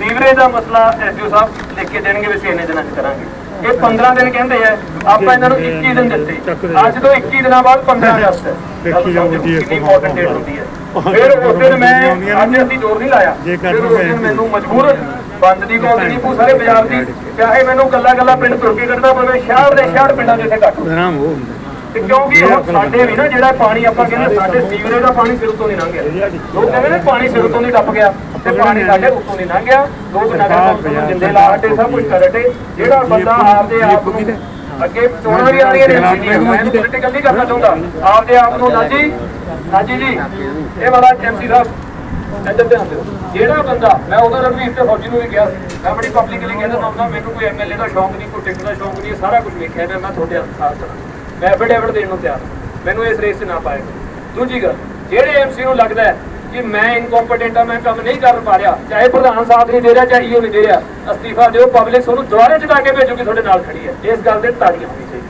Sewerage ਦਾ ਮਸਲਾ SDO ਸਾਹਿਬ ਲਿਖ ਕੇ ਦੇਣਗੇ ਵੀ ਅਸੀਂ ਇੰਨੇ ਦਿਨਾਂ 'ਚ ਕਰਾਂਗੇ। ਇਹ 15 ਦਿਨ ਕਹਿੰਦੇ ਆ ਆਪਾਂ ਇਹਨਾਂ ਨੂੰ 21 ਦਿਨ ਦਿੱਤੇ। ਅੱਜ ਤੋਂ 21 ਦਿਨਾਂ ਬਾਅਦ 15 ਅਗਸਤ ਹੈ। ਦੇਖੀ ਜਾਊਗੀ ਕਿੰਨੀ ਇੰਪੋਰਟੈਂਟ ਡੇਟ ਹੁੰਦੀ ਹੈ। ਫਿਰ ਉਸ ਦਿਨ ਮੈਂ ਅੱਜ ਅਸੀਂ ਜ਼ੋਰ ਨਹੀਂ ਲਾਇਆ। ਫਿਰ ਉਸ ਦਿਨ। ਮੈਨੂੰ ਮਜਬੂਰ ਬੰਦ ਦੀ ਕਾਲ ਨਹੀਂ ਪੂ ਸਾਰੇ ਬਾਜ਼ਾਰ ਦੀ ਚਾਹੇ ਮੈਨੂੰ ਗੱਲਾਂ ਗੱਲਾਂ ਪਿੰਡ ਤੁਰ ਕੇ ਕੱਢਣਾ ਪਵੇ ਸ਼ਹਿਰ ਦੇ ਸ਼ਹਿਰ ਪਿੰਡਾਂ ਜਿੱਥੇ ਕੱਟ ਨਾਮ ਉਹ ਤੇ ਕਿਉਂਕਿ ਸਾਡੇ ਵੀ ਨਾ ਜਿਹੜਾ ਪਾਣੀ ਆਪਾਂ ਕਹਿੰਦੇ ਸਾਡੇ ਸੀਵਰੇਜ ਦਾ ਪਾਣੀ ਸਿਰ ਉੱਤੋਂ ਨਹੀਂ ਲੰਘਿਆ ਲੋਕ ਕਹਿੰਦੇ ਨੇ ਪਾਣੀ ਸਿਰ ਉੱਤੋਂ ਨਹੀਂ ਟੱਪ ਗਿਆ। ਤੇ ਪਾਣੀ ਸਾਡੇ ਉੱਤੋਂ ਨਹੀਂ ਲੰਘਿਆ ਲੋਕ ਨਗਰ ਕੌਂਸਲ ਨੂੰ ਜਿੰਦੇ ਲਾ ਹਟੇ ਸਭ ਕੁਝ ਕਰ ਹਟੇ ਜਿਹੜਾ ਬੰਦਾ ਆਪਦੇ ਆਪ ਨੂੰ ਅੱਗੇ ਚੋਣਾਂ ਵੀ ਆ ਰਹੀਆਂ ਨੇ ਮੈਂ ਪੋਲੀਟੀਕਲ ਨਹੀਂ ਕਰਨਾ ਚਾਹੁੰਦਾ। ਆਪਦੇ ਆਪ ਨੂੰ ਨਾਜੀ ਨਾਜੀ ਜੀ ਇਹ ਵਾਲਾ ਐਮਸੀ ਸਾਹਿਬ ਇੱਧਰ ਧਿਆਨ ਦਿਓ। ਜਿਹੜਾ ਬੰਦਾ ਮੈਂ ਉਹਦਾ ਰਣਵੀਰ ਤੇ ਫੌਜੀ ਨੂੰ ਵੀ ਕਿਹਾ ਸੀ। ਮੈਂ ਬੜੀ ਪਬਲਿਕਲੀ ਕਹਿੰਦਾ ਹੁੰਦਾ ਮੈਨੂੰ ਕੋਈ ਐਮਐਲਏ ਦਾ ਸ਼ੌਂਕ ਨਹੀਂ ਕੋਈ ਟਿਕਟ ਦਾ ਸ਼ੌਂਕ ਨਹੀਂ ਸਾਰਾ ਕੁਝ ਵੇਖਿਆ ਮੈਂ ਮੈਂ ਤੁਹਾਡੇ ਸਾਥ ਕਰਾਂ। ਮੈਂ ਐਫੀਡੇਵਿਟ ਦੇਣ ਨੂੰ ਤਿਆਰ। ਮੈਨੂੰ ਇਸ ਰੇਸ 'ਚ ਨਾ ਪਾਇਆ ਦੂਜੀ ਗੱਲ ਜਿਹੜੇ ਐਮਸੀ ਨੂੰ ਲੱਗਦਾ ਹੈ ਕਿ ਮੈਂ ਇਨਕੰਪੀਟੈਂਟ ਆ, ਮੈਂ ਕੰਮ ਨਹੀਂ ਕਰ ਪਾ ਰਿਹਾ। ਚਾਹੇ ਪ੍ਰਧਾਨ ਸਾਹਿਬ ਨਹੀਂ ਦੇ ਰਿਹਾ, ਚਾਹੇ ਈਓ ਨਹੀਂ ਦੇ ਰਿਹਾ। ਅਸਤੀਫਾ ਦਿਓ ਪਬਲਿਕ ਤੁਹਾਨੂੰ ਦੁਬਾਰੇ ਜਿਤਾ ਕੇ ਭੇਜੂਗੀ ਤੁਹਾਡੇ ਨਾਲ ਖੜੀ ਹੈ। ਇਸ ਗੱਲ ਦੇ ਤਾੜੀਆਂ ਹੋਣੀ ਚਾਹੀਦੀ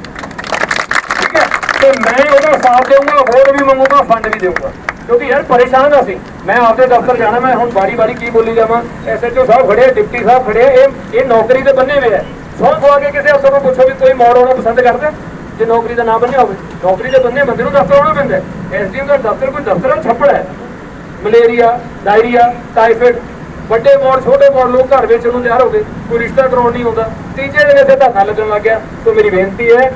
ਠੀਕ ਹੈ? ਤੇ ਮੈਂ ਉਹਦਾ ਸਾਥ ਦੇਊਂਗਾ ਵੋਟ ਵੀ ਮੰਗੂਗਾ ਫੰਡ ਵੀ ਦੇਊਂਗਾ। ਕਿਉਂਕਿ ਯਾਰ ਪਰੇਸ਼ਾਨ ਆ ਅਸੀਂ। ਮੈਂ ਆਪਦੇ ਦਫ਼ਤਰ ਜਾਣਾ, ਮੈਂ ਹੁਣ ਬਾਰੀ ਬਾਰੀ ਕੀ ਬੋਲੀ ਜਾਵਾਂ? ਐਸਐਚਓ ਸਾਹਿਬ ਖੜੇ ਡਿਪਟੀ ਸਾਹਿਬ ਖੜੇ ਇਹ ਇਹ ਨੌਕਰੀ ਤੇ ਬੰਨੇ ਹੋਏ ਆ। ਸੌਂ ਖਵਾ ਕੇ ਕਿਸੇ ਅਫਸਰ ਨੂੰ ਪੁੱਛੋ ਵੀ ਕੋਈ ਮੋੜ ਆਉਣਾ ਪਸੰਦ ਕਰਦਾ? ਜੇ ਨੌਕਰੀ ਦਾ ਨਾ ਬੰਨਿਆ ਹੋਵੇ। ਨੌਕਰੀ ਦੇ ਬੰਨੇ, ਬੰਦੇ ਨੂੰ ਦਫ਼ਤਰ ਆਉਣਾ ਪੈਂਦਾ ਐਸਡੀਐਮ ਦਾ ਦਫ਼ਤਰ ਕੋਈ ਦਫ਼ਤਰ ਛੱਪੜ ਹੈ। ਮਲੇਰੀਆ, ਡਾਇਰੀਆ, ਟਾਈਫਾਇਡ, ਵੱਡੇ ਮੋੜ, ਛੋਟੇ ਮੋੜ ਲੋਕ ਘਰ ਵਿੱਚ ਉਹਨੂੰ ਤਿਆਰ ਹੋ ਗਏ ਕੋਈ ਰਿਸ਼ਤਾ ਕਰਾਉਣ ਨਹੀਂ ਹੁੰਦਾ ਤੀਜੇ ਦਿਨ ਇੱਥੇ ਧੱਕਾ ਲੱਗਣ ਲੱਗ ਗਿਆ। ਸੋ ਮੇਰੀ ਬੇਨਤੀ ਹੈ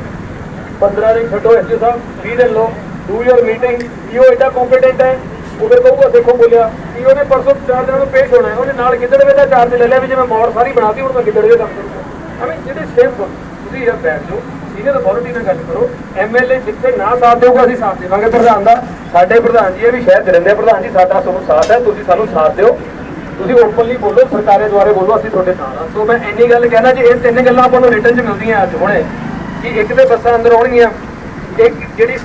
15 ਦਿਨ ਛੱਡੋ ਐਸਜੀ ਸਾਹਿਬ 20 ਦਿਨ ਲਓ ਡੂ ਯਰ ਮੀਟਿੰਗ ਇਹੋ ਐਡਾ ਕੰਪੀਟੈਂਟ ਹੈ ਉਹਦੇ ਫਿਰ ਕਹੂਗਾ ਦੇਖੋ ਬੋਲਿਆ ਕਿ ਉਹਨੇ ਪਰਸੋਂ ਚਾਰ ਦਿਨਾਂ ਨੂੰ ਪੇਸ਼ ਹੋਣਾ ਹੈ, ਉਹਨੇ ਨਾਲ ਗਿੱਦੜਵੇ ਦਾ ਚਾਰਜ ਲੈ ਲਿਆ ਵੀ ਜੇ ਮੈਂ ਮੌੜ ਸਾਰੀ ਬਣਾਤੀ, ਹੁਣ ਮੈਂ ਗਿੱਦੜਵੇ ਕੰਮ ਕਰੂੰਗਾ। ਐਵੇਂ ਜਿਹੜੇ ਸੇਮ ਤੁਸੀਂ ਯਾਰ ਬੈਠ ਜਾਓ ਸੀਨੀਅਰ ਅਥਾਰਟੀ ਨਾਲ ਗੱਲ ਕਰੋ। ਐਮਐਲਏ ਜਿੱਥੇ ਨਾ ਸਾਥ ਦੇਊਗਾ, ਅਸੀਂ ਸਾਥ ਦੇਵਾਂਗੇ। ਪ੍ਰਧਾਨ ਦਾ, ਸਾਡੇ ਪ੍ਰਧਾਨ ਜੀ ਇਹ ਵੀ ਸ਼ਹਿਰ ਦਰਿੰਦੇ ਪ੍ਰਧਾਨ ਜੀ, ਸਾਡਾ ਤੁਹਾਨੂੰ ਸਾਥ ਹੈ, ਤੁਸੀਂ ਸਾਨੂੰ ਸਾਥ ਦਿਓ। ਤੁਸੀਂ ਓਪਨਲੀ ਬੋਲੋ, ਸਰਕਾਰੇ ਦੁਆਰੇ ਬੋਲੋ, ਅਸੀਂ ਤੁਹਾਡੇ ਨਾਲ ਆ ਸੋ ਮੈਂ ਇੰਨੀ ਗੱਲ ਕਹਿਣਾ ਜੇ, ਇਹ ਤਿੰਨ ਗੱਲਾਂ ਆਪਾਂ ਨੂੰ ਰਿਟਰਨ 'ਚ ਮਿਲਦੀਆਂ ਅੱਜ ਹੁਣੇ। ਕਿ ਇੱਕ ਤੇ ਬੱਸਾਂ ਅੰਦਰ ਆਉਣਗੀਆਂ, ਇੱਕ ਜਿਹੜੀ